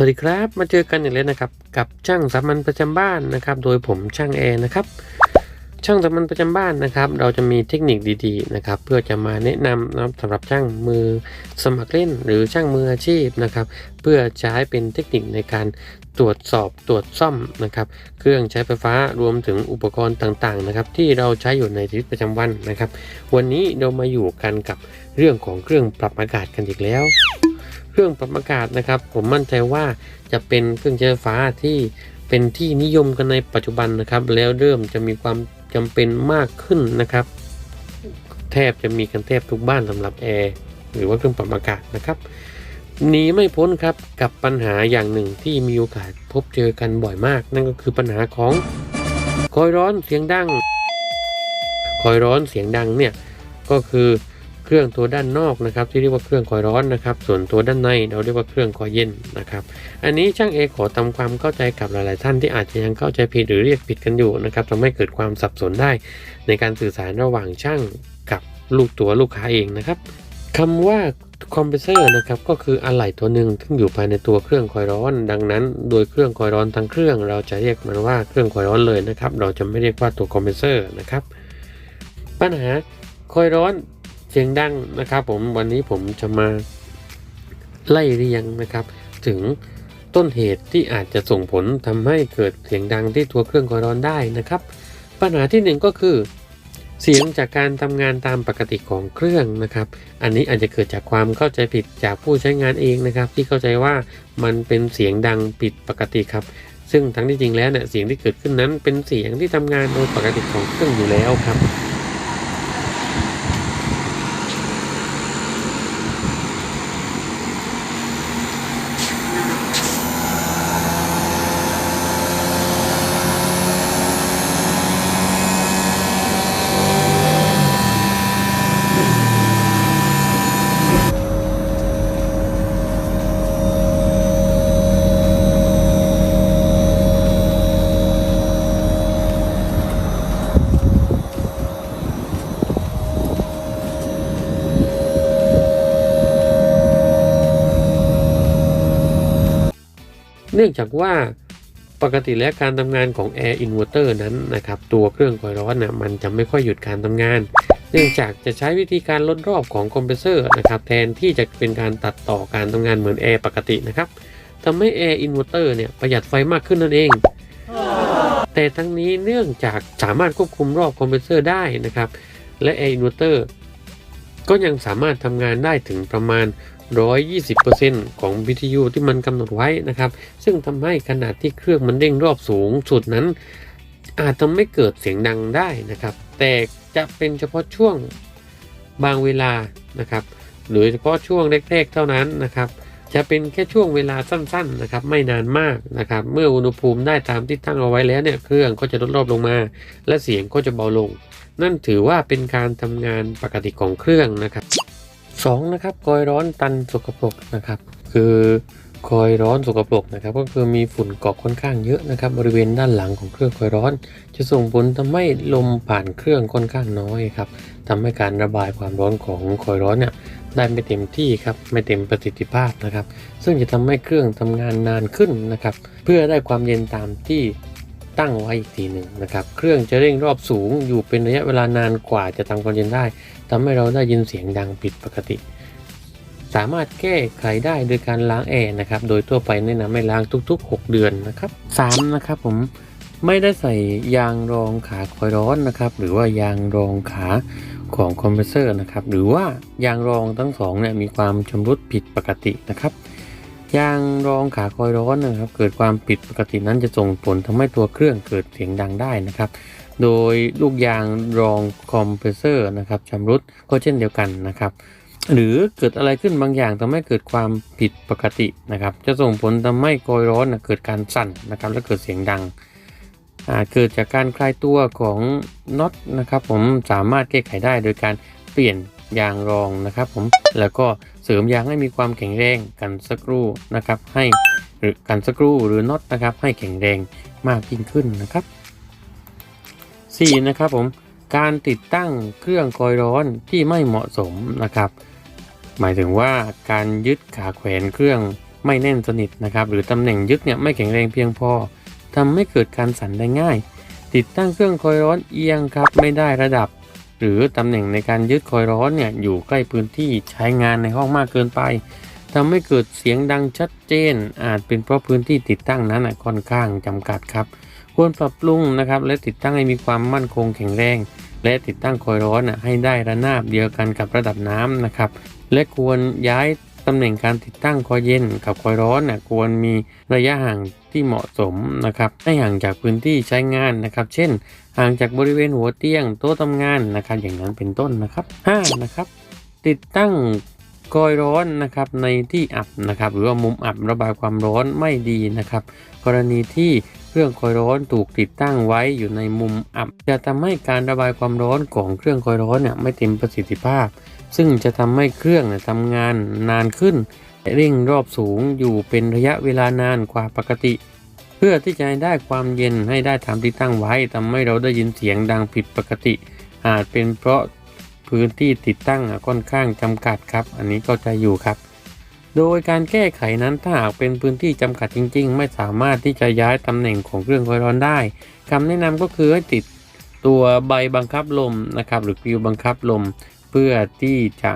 สวัสดีครับ มาเจอกันอีกแล้วนะครับ กับช่างสามัญประจำบ้านนะครับ โดยผมช่างแอร์นะครับ ช่างสามัญประจำบ้านนะครับ เราจะมีเทคนิคดีๆนะครับ เพื่อจะมาแนะนำนะครับสำหรับช่างมือสมัครเล่นหรือช่างมืออาชีพนะครับ เพื่อใช้เป็นเทคนิคในการตรวจสอบตรวจซ่อมนะครับ เครื่องใช้ไฟฟ้ารวมถึงอุปกรณ์ต่างๆนะครับ ที่เราใช้อยู่ในชีวิตประจำวันนะครับ วันนี้เรามาอยู่กันกับเรื่องของเครื่องปรับอากาศกันอีกแล้ว เครื่องปรับอากาศนะครับ ผมมั่นใจว่าจะเป็นเครื่องใช้ไฟฟ้าที่เป็นที่นิยมกันในปัจจุบันนะครับ แล้วเริ่มจะมีความจำเป็นมากขึ้นนะครับ แทบจะมีกันแทบทุกบ้านสำหรับแอร์หรือว่าเครื่องปรับอากาศนะครับหนีไม่พ้นครับกับปัญหาอย่างหนึ่งที่มีโอกาสพบเจอกันบ่อยมาก นั่นก็คือปัญหาของคอยร้อนเสียงดังคอยร้อนเสียงดังเนี่ยก็คือ เครื่องตัวด้านนอกนะครับ ที่เรียกว่าเครื่องคอยร้อนนะครับ ส่วนตัวด้านในเราเรียกว่าเครื่องคอยเย็นนะครับ อันนี้ช่างเอขอทำความเข้าใจกับหลาย ๆ ท่านที่อาจจะยังเข้าใจผิดหรือเรียกผิดกันอยู่นะครับทำให้เกิดความสับสนได้ ในการสื่อสารระหว่างช่างกับลูกตัวลูกค้าเองนะครับคำว่าคอมเพรสเซอร์นะครับก็คืออะไหล่ตัวหนึ่งที่อยู่ภายในตัวเครื่องคอยร้อน ดังนั้น โดยเครื่องคอยร้อนทั้งเครื่อง เราจะเรียกมันว่าเครื่องคอยร้อนเลยนะครับ เราจะไม่เรียกว่าตัวคอมเพรสเซอร์นะครับ ปัญหาคอยร้อน เสียงดังนะครับ ผมวันนี้ผมจะมาไล่เรียงนะครับ ถึงต้นเหตุที่อาจจะส่งผลทำให้เกิดเสียงดังที่ตัวเครื่องคอร้อนได้นะครับ ปัญหาที่หนึ่งก็คือ เสียงจากการทำงานตามปกติของเครื่องนะครับ อันนี้อาจจะเกิดจากความเข้าใจผิดจากผู้ใช้งานเองนะครับ ที่เข้าใจว่ามันเป็นเสียงดังผิดปกติครับ ซึ่งทั้งที่จริงแล้วเนี่ยเสียงที่เกิดขึ้นนั้นเป็นเสียงที่ทำงานโดยปกติของเครื่องอยู่แล้วครับ เนื่องจากว่าปกติแล้วการทำงานของ Air Inverter นั้นนะครับตัวเครื่องคอยร้อนนะมันจะไม่ค่อยหยุดการทำงาน เนื่องจากจะใช้วิธีการลดรอบของคอมเพรสเซอร์นะครับแทนที่จะเป็นการตัดต่อการทำงานเหมือนแอร์ปกตินะครับทำให้ Air Inverter เนี่ยประหยัดไฟมากขึ้นนั่นเอง แต่ทั้งนี้เนื่องจากสามารถควบคุมรอบคอมเพรสเซอร์ได้นะครับและ Air Inverter ก็ยังสามารถทำงานได้ถึงประมาณ 120%ของวิทยุที่มันกำหนดไว้นะครับ ซึ่งทำให้ขนาดที่เครื่องมันเด้งรอบสูงสุดนั้น อาจทำให้เกิดเสียงดังได้นะครับ แต่จะเป็นเฉพาะช่วงบางเวลานะครับ หรือเฉพาะช่วงแรกๆเท่านั้นนะครับจะเป็นแค่ช่วงเวลาสั้นๆนะครับไม่นานมากนะครับ เมื่ออุณหภูมิได้ตามที่ตั้งเอาไว้แล้วเนี่ยเครื่องก็จะลดรอบลงมา และเสียงก็จะเบาลง นั่นถือว่าเป็นการทำงานปกติของเครื่องนะครับสองนะครับคอยร้อนตันสกปรกนะครับ คือคอยร้อนสกปรกนะครับ ก็คือมีฝุ่นเกาะค่อนข้างเยอะนะครับ บริเวณด้านหลังของเครื่องคอยร้อน จะส่งผลทำให้ลมผ่านเครื่องค่อนข้างน้อยครับทำให้การระบายความร้อนของคอยร้อนเนี่ยได้ไม่เต็มที่ครับไม่เต็มประสิทธิภาพนะครับ ซึ่งจะทำให้เครื่องทำงานนานขึ้นนะครับ เพื่อได้ความเย็นตามที่ ตั้งไว้อีกทีหนึ่งนะครับ เครื่องจะเร่งรอบสูงอยู่เป็นระยะเวลานานกว่าจะทำความเย็นได้ทำให้เราได้ยินเสียงดังผิดปกติ สามารถแก้ไขได้โดยการล้างแอร์นะครับ โดยทั่วไปแนะนำให้ล้างทุก ๆ 6 เดือนนะครับ3นะครับผมไม่ได้ใส่ยางรองขาคอยร้อนนะครับ หรือว่ายางรองขาของคอมเพรสเซอร์นะครับ หรือว่ายางรองทั้งสองเนี่ยมีความชำรุดผิดปกตินะครับ ยางรองขาคอยร้อนนะครับเกิดความผิดปกตินั้นจะส่งผลทำให้ตัวเครื่องเกิดเสียงดังได้นะครับ โดยลูกยางรองคอมเพรสเซอร์นะครับชำรุดก็เช่นเดียวกันนะครับ หรือเกิดอะไรขึ้นบางอย่างทำให้เกิดความผิดปกตินะครับ จะส่งผลทำให้คอยร้อนนะเกิดการสั่นนะครับและเกิดเสียงดังเกิดจากการคลายตัวของน็อตนะครับ ผมสามารถแก้ไขได้โดยการเปลี่ยนยางรองนะครับ ผมแล้วก็ เสริมยางให้มีความแข็งแรงกันสกรูนะครับให้หรือกันสกรูหรือน็อตนะครับให้แข็งแรงมากยิ่งขึ้นนะครับ 4. นะครับผมการติดตั้งเครื่องคอยร้อนที่ไม่เหมาะสมนะครับ หมายถึงว่าการยึดขาแขวนเครื่องไม่แน่นสนิทนะครับ หรือตำแหน่งยึดเนี่ยไม่แข็งแรงเพียงพอทำให้เกิดการสั่นได้ง่าย ติดตั้งเครื่องคอยร้อนเอียงครับไม่ได้ระดับ หรือตำแหน่งในการยึดคอยร้อนเนี่ยอยู่ใกล้พื้นที่ใช้งานในห้องมากเกินไปทำให้เกิดเสียงดังชัดเจน อาจเป็นเพราะพื้นที่ติดตั้งนั้นน่ะค่อนข้างจำกัดครับ ควรปรับปรุงนะครับและติดตั้งให้มีความมั่นคงแข็งแรง และติดตั้งคอยร้อนน่ะให้ได้ระนาบเดียวกันกับระดับน้ำนะครับและควรย้าย ตำแหน่งการติดตั้งคอยเย็นกับคอยร้อนน่ะควรมีระยะห่างที่เหมาะสมนะครับให้ห่างจากพื้นที่ใช้งานนะครับ เช่น ห่างจากบริเวณหัวเตียงโต๊ะทำงานนะครับ อย่างนั้นเป็นต้นนะครับ5นะครับ ติดตั้งคอยร้อนนะครับในที่อับนะครับ หรือว่ามุมอับระบายความร้อนไม่ดีนะครับ กรณีที่เครื่องคอยร้อนถูกติดตั้งไว้อยู่ในมุมอับ จะทำให้การระบายความร้อนของเครื่องคอยร้อนเนี่ยไม่เต็มประสิทธิภาพ ซึ่งจะทำให้เครื่องทำงานนานขึ้นและเร่งรอบสูงอยู่เป็นระยะเวลานานกว่าปกติ เพื่อที่จะให้ได้ความเย็นให้ได้ตามที่ตั้งไว้ทำให้เราได้ยินเสียงดังผิดปกติ อาจเป็นเพราะพื้นที่ติดตั้งอะค่อนข้างจำกัดครับ อันนี้ก็จะอยู่ครับ โดยการแก้ไขนั้นถ้าหากเป็นพื้นที่จำกัดจริง ๆ ไม่สามารถที่จะย้ายตำแหน่งของเครื่องคอยร้อนได้คำแนะนำก็คือให้ติดตัวใบบังคับลมนะครับหรือฟิวบังคับลม เพื่อที่จะ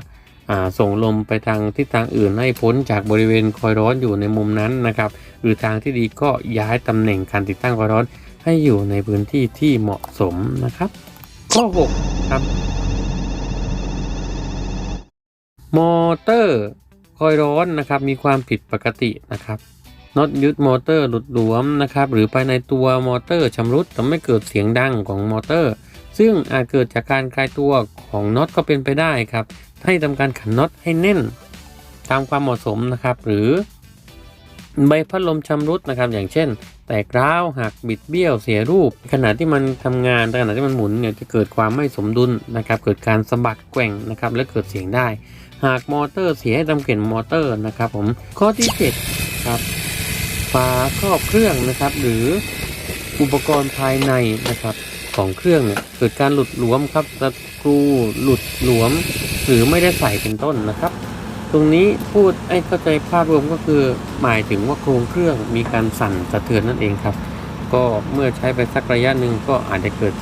อ่าส่งลมไปทางทิศทางอื่นให้พ้นจากบริเวณคอยร้อนอยู่ในมุมนั้นนะครับ หรือทางที่ดีก็ย้ายตำแหน่งการติดตั้งคอยร้อนให้อยู่ในพื้นที่ที่เหมาะสมนะครับ ข้อ 6 ครับ มอเตอร์คอยร้อนนะครับ มีความผิดปกตินะครับน็อตยึดมอเตอร์หลุดหลวมนะครับ หรือภายในตัวมอเตอร์ชำรุดทำให้เกิดเสียงดังของมอเตอร์ ซึ่งอาจเกิดจากการคลายตัวของน็อตก็เป็นไปได้ครับ ให้ทำการขันน็อตให้แน่น ตามความเหมาะสมนะครับ หรือใบพัดลมชำรุดนะครับ อย่างเช่น แตกร้าวหักบิดเบี้ยวเสียรูป ขณะที่มันทำงานขณะที่มันหมุนเนี่ยจะเกิดความไม่สมดุลนะครับ เกิดการสะบัดแกว่งนะครับ และเกิดเสียงได้ หากมอเตอร์เสียให้ทำเข็นมอเตอร์นะครับ ผมข้อที่7ครับฝาครอบเครื่องนะครับ หรืออุปกรณ์ภายในนะครับ ของเครื่องเนี่ยเกิดการหลุดหลวมครับสกรูหลุดหลวม หรือไม่ได้ใส่เป็นต้นนะครับ ตรงนี้พูดให้เข้าใจภาพรวมก็คือหมายถึงว่าโครงเครื่องมีการสั่นสะเทือนนั่นเองครับ ก็เมื่อใช้ไปสักระยะหนึ่งก็อาจจะเกิด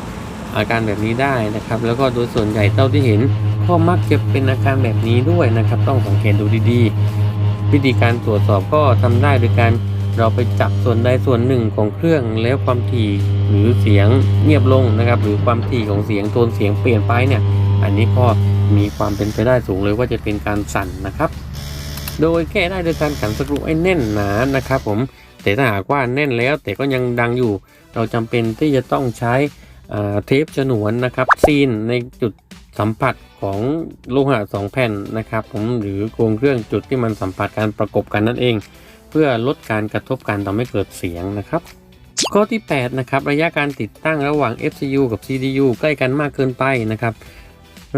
อาการแบบนี้ได้นะครับ แล้วก็โดยส่วนใหญ่เท่าที่เห็นก็มักจะเป็นอาการแบบนี้ด้วยนะครับ ต้องสังเกตดูดีๆ วิธีการตรวจสอบก็ทำได้โดยการ เราไปจับส่วนใดส่วนหนึ่งของเครื่องแล้วความถี่หรือเสียงเงียบลงนะครับ หรือความถี่ของเสียงโทนเสียงเปลี่ยนไปเนี่ย อันนี้ก็มีความเป็นไปได้สูงเลยว่าจะเป็นการสั่นนะครับ โดยแก้ได้โดยการขันสกรูให้แน่นหนานะครับผมแต่ถ้าหากว่าแน่นแล้วแต่ก็ยังดังอยู่ เราจำเป็นที่จะต้องใช้เทปฉนวนนะครับซีนในจุดสัมผัสของโลหะสองแผ่นนะครับผมหรือโครงเครื่องจุดที่มันสัมผัสการประกบกันนั่นเอง เพื่อลดการกระทบกันทำให้เกิดเสียงนะครับข้อที่ 8 นะครับ ระยะการติดตั้งระหว่าง FCU กับ CDU ใกล้กันมากเกินไปนะครับ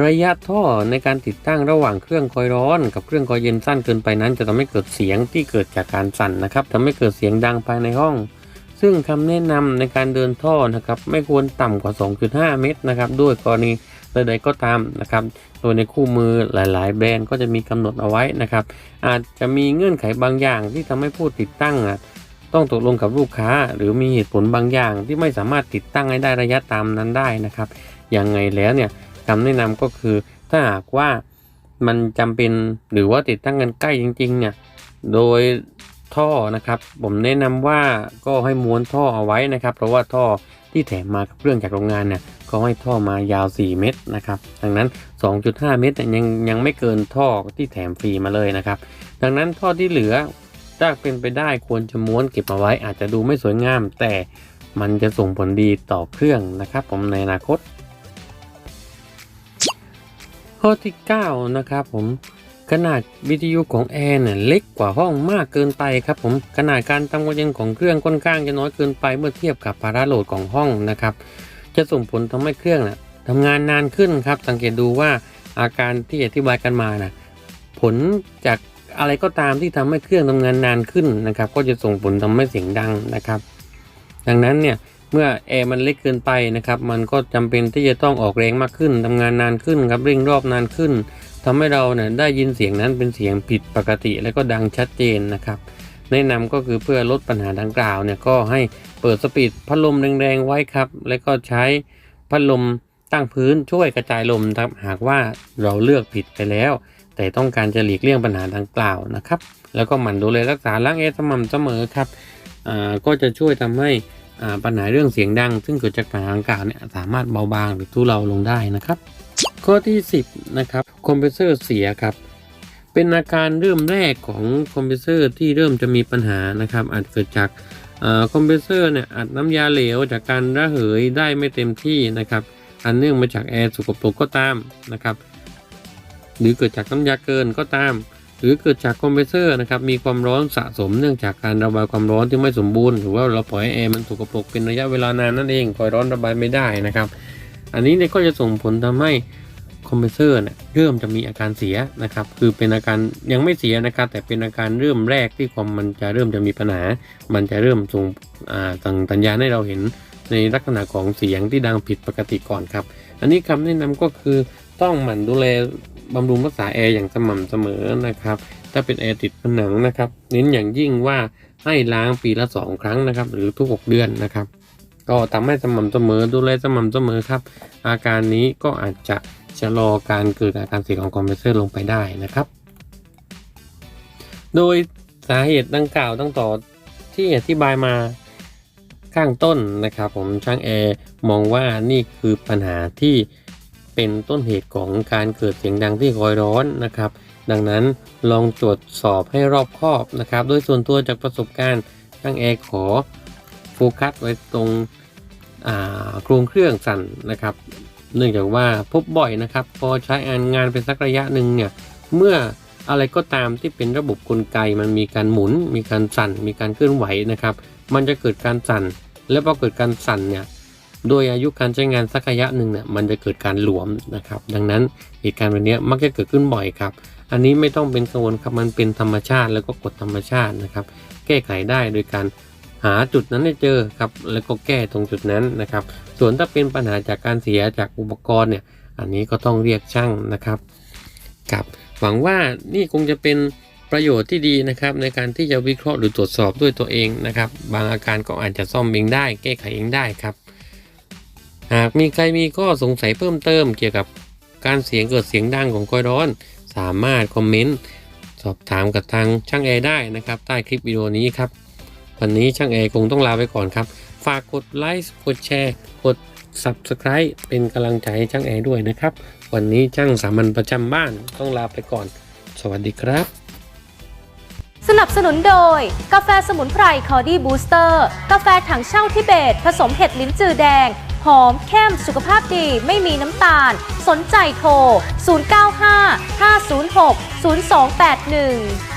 ระยะท่อในการติดตั้งระหว่างเครื่องคอยร้อน กับเครื่องคอยเย็นสั้นเกินไปนั้น จะทำให้เกิดเสียงที่เกิดจากการสั่นนะครับทำให้เกิดเสียงดังภายในห้อง ซึ่งคำแนะนำในการเดินท่อนะครับ ไม่ควรต่ำกว่า 2.5 เมตรนะครับ ด้วยกรณี ใดๆก็ตามนะครับ โดยในคู่มือหลาย ๆ แบรนด์ก็จะมีกำหนดเอาไว้นะครับ อาจจะมีเงื่อนไขบางอย่างที่ทำให้ผู้ติดตั้งต้องตกลงกับลูกค้า หรือมีเหตุผลบางอย่างที่ไม่สามารถติดตั้งให้ได้ระยะตามนั้นได้นะครับยังไงแล้วเนี่ยคำแนะนำก็คือถ้าหากว่ามันจำเป็นหรือว่าติดตั้งกันใกล้จริง ๆ เนี่ยโดยท่อนะครับ ผมแนะนำว่าก็ให้ม้วนท่อเอาไว้นะครับ เพราะว่าท่อ ที่แถมมากับเครื่องจากโรงงานเนี่ยก็ให้ท่อมายาว 4 เมตรนะครับ ดังนั้น 2.5 เมตรเนี่ยยังยังไม่เกินท่อที่แถมฟรีมาเลยนะครับ ดังนั้นท่อที่เหลือถ้าเป็นไปได้ควรจะม้วนเก็บเอาไว้อาจจะดูไม่สวยงาม แต่มันจะส่งผลดีต่อเครื่องนะครับผมในอนาคต ข้อที่ 9 นะครับผม ขนาดวิทยุของแอร์เนี่ยเล็กกว่าห้องมากเกินไปครับผมขนาดการทำความเย็นของเครื่องค่อนข้างจะน้อยเกินไปเมื่อเทียบกับภาระโหลดของห้องนะครับจะส่งผลทำให้เครื่องนะทำงานนานขึ้นครับ สังเกตดูว่าอาการที่อธิบายกันมานะผลจากอะไรก็ตามที่ทำให้เครื่องทำงานนานขึ้นนะครับ ก็จะส่งผลทำให้เสียงดังนะครับ ดังนั้นเนี่ยเมื่อแอร์มันเล็กเกินไปนะครับ มันก็จำเป็นที่จะต้องออกแรงมากขึ้นทำงานนานขึ้นครับเร่งรอบนานขึ้น ทำให้เราเนี่ยได้ยินเสียงนั้นเป็นเสียงผิดปกติและก็ดังชัดเจนนะครับ แนะนำก็คือเพื่อลดปัญหาดังกล่าวเนี่ยก็ให้เปิดสปีดพัดลมแรงๆไว้ครับ และก็ใช้พัดลมตั้งพื้นช่วยกระจายลมครับหากว่าเราเลือกผิดไปแล้ว แต่ต้องการจะหลีกเลี่ยงปัญหาดังกล่าวนะครับ แล้วก็หมั่นดูแลรักษาล้างแอร์สม่ำเสมอครับอ่าก็จะช่วยทำให้อ่าปัญหาเรื่องเสียงดัง ซึ่งเกิดจากปัญหาดังกล่าวเนี่ยสามารถเบาบางหรือทุเลาลงได้นะครับ ข้อที่ 10 นะครับคอมเพรสเซอร์เสียครับเป็นอาการเริ่มแรกของคอมเพรสเซอร์ที่เริ่มจะมีปัญหานะครับอาจเกิดจากคอมเพรสเซอร์เนี่ยอัดน้ำยาเหลวจากการระเหยได้ไม่เต็มที่นะครับอันเนื่องมาจากแอร์สกปรกก็ตามนะครับหรือเกิดจากน้ำยาเกินก็ตาม หรือเกิดจากคอมเพรสเซอร์นะครับมีความร้อนสะสมเนื่องจากการระบายความร้อนที่ไม่สมบูรณ์หรือว่าเราปล่อยแอร์มันสกปรกเป็นระยะเวลานานนั่นเองปล่อยร้อนระบายไม่ได้นะครับ อันนี้เนี่ยก็จะส่งผลทำให้ คอมเพรสเซอร์เนี่ยเริ่มจะมีอาการเสียนะครับ คือเป็นอาการยังไม่เสียนะครับ แต่เป็นอาการเริ่มแรกที่คอมมันจะเริ่มจะมีปัญหา มันจะเริ่มส่งสั่งสัญญาณให้เราเห็นในลักษณะของเสียงที่ดังผิดปกติก่อนครับ อันนี้คำแนะนำก็คือต้องหมั่นดูแลบำรุงรักษาแอร์อย่างสม่ำเสมอนะครับ ถ้าเป็นแอร์ติดผนังนะครับ เน้นอย่างยิ่งว่าให้ล้างปีละสองครั้งนะครับ หรือทุก 6 เดือนนะครับ ก็ทำให้สม่ำเสมอดูแลสม่ำเสมอครับ อาการนี้ก็อาจจะ ชะลอการเกิดอาการเสียของคอมเพรสเซอร์ลงไปได้นะครับ โดยสาเหตุดังกล่าวตั้งต่อที่อธิบายมาข้างต้นนะครับ ผมช่างแอร์มองว่านี่คือปัญหาที่เป็นต้นเหตุของการเกิดเสียงดังที่คอยร้อนนะครับ ดังนั้นลองตรวจสอบให้รอบคอบนะครับ โดยส่วนตัวจากประสบการณ์ช่างแอร์ขอโฟกัสไว้ตรงโครงเครื่องสั่นนะครับ เนื่องจากว่าพบบ่อยนะครับ พอใช้งานเป็นสักระยะหนึ่งเนี่ยเมื่ออะไรก็ตามที่เป็นระบบกลไกมันมีการหมุน มีการสั่น มีการเคลื่อนไหวนะครับ มันจะเกิดการสั่น และพอเกิดการสั่นเนี่ยโดยอายุการใช้งานสักระยะหนึ่งเนี่ยมันจะเกิดการหลวมนะครับ ดังนั้นเหตุการณ์แบบนี้มักจะเกิดขึ้นบ่อยครับ อันนี้ไม่ต้องเป็นกังวลครับมันเป็นธรรมชาติแล้วก็กฎธรรมชาตินะครับ แก้ไขได้โดยการ หาจุดนั้นให้เจอครับแล้วก็แก้ตรงจุดนั้นนะครับ ส่วนถ้าเป็นปัญหาจากการเสียจากอุปกรณ์เนี่ยอันนี้ก็ต้องเรียกช่างนะครับครับหวังว่านี่คงจะเป็นประโยชน์ที่ดีนะครับในการที่จะวิเคราะห์หรือตรวจสอบด้วยตัวเองนะครับ บางอาการก็อาจจะซ่อมเองได้ แก้ไขเองได้ครับ หากมีใครมีข้อสงสัยเพิ่มเติมเกี่ยวกับการเสียงเกิดเสียงดังของกอยร้อน สามารถคอมเมนต์สอบถามกับทางช่างแอร์ได้นะครับ ใต้คลิปวิดีโอนี้ครับ วันนี้ช่างแอร์คงต้องลาไปก่อนครับ ฝากกดไลค์กดแชร์กด Subscribe เป็นกำลังใจให้ช่างแอร์ด้วยนะครับ วันนี้ช่างสามัญประจำบ้านต้องลาไปก่อน สวัสดีครับ สนับสนุนโดย กาแฟสมุนไพรคอดี้บูสเตอร์ กาแฟถังเช่าทิเบต ผสมเห็ดลิ้นจือแดง หอมเข้มสุขภาพดีไม่มีน้ำตาล สนใจโทร 095 506 0281